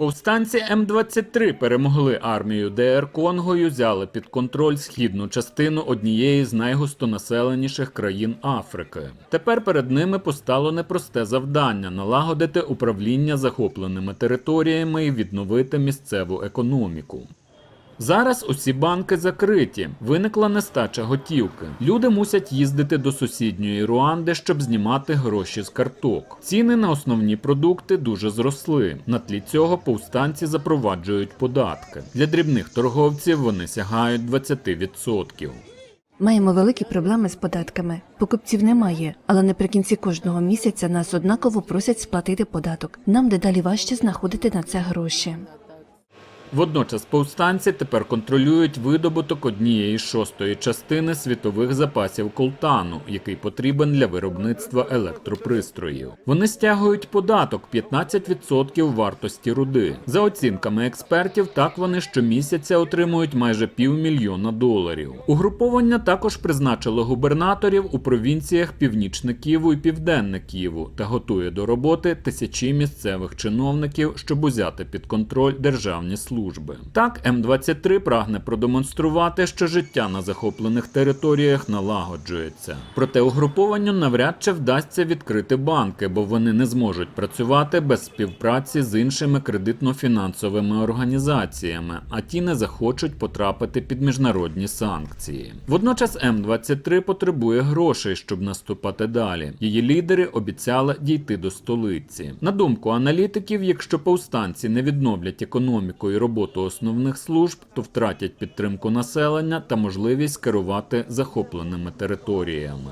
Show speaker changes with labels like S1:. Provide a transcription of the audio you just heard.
S1: Повстанці М-23 перемогли армію ДР Конго і взяли під контроль східну частину однієї з найгустонаселеніших країн Африки. Тепер перед ними постало непросте завдання налагодити управління захопленими територіями і відновити місцеву економіку. Зараз усі банки закриті. Виникла нестача готівки. Люди мусять їздити до сусідньої Руанди, щоб знімати гроші з карток. Ціни на основні продукти дуже зросли. На тлі цього повстанці запроваджують податки. Для дрібних торговців вони сягають 20%.
S2: Маємо великі проблеми з податками. Покупців немає, але наприкінці кожного місяця нас однаково просять сплатити податок. Нам дедалі важче знаходити на це гроші.
S1: Водночас повстанці тепер контролюють видобуток однієї шостої частини світових запасів колтану, який потрібен для виробництва електропристроїв. Вони стягують податок 15% вартості руди. За оцінками експертів, так вони щомісяця отримують майже півмільйона доларів. Угруповання також призначило губернаторів у провінціях Північне Ківу і Південне Ківу та готує до роботи тисячі місцевих чиновників, щоб узяти під контроль державні служби. Так, М23 прагне продемонструвати, що життя на захоплених територіях налагоджується. Проте угрупованню навряд чи вдасться відкрити банки, бо вони не зможуть працювати без співпраці з іншими кредитно-фінансовими організаціями, а ті не захочуть потрапити під міжнародні санкції. Водночас М23 потребує грошей, щоб наступати далі. Її лідери обіцяли дійти до столиці. На думку аналітиків, якщо повстанці не відновлять економіку і роботу основних служб, то втратять підтримку населення та можливість керувати захопленими територіями.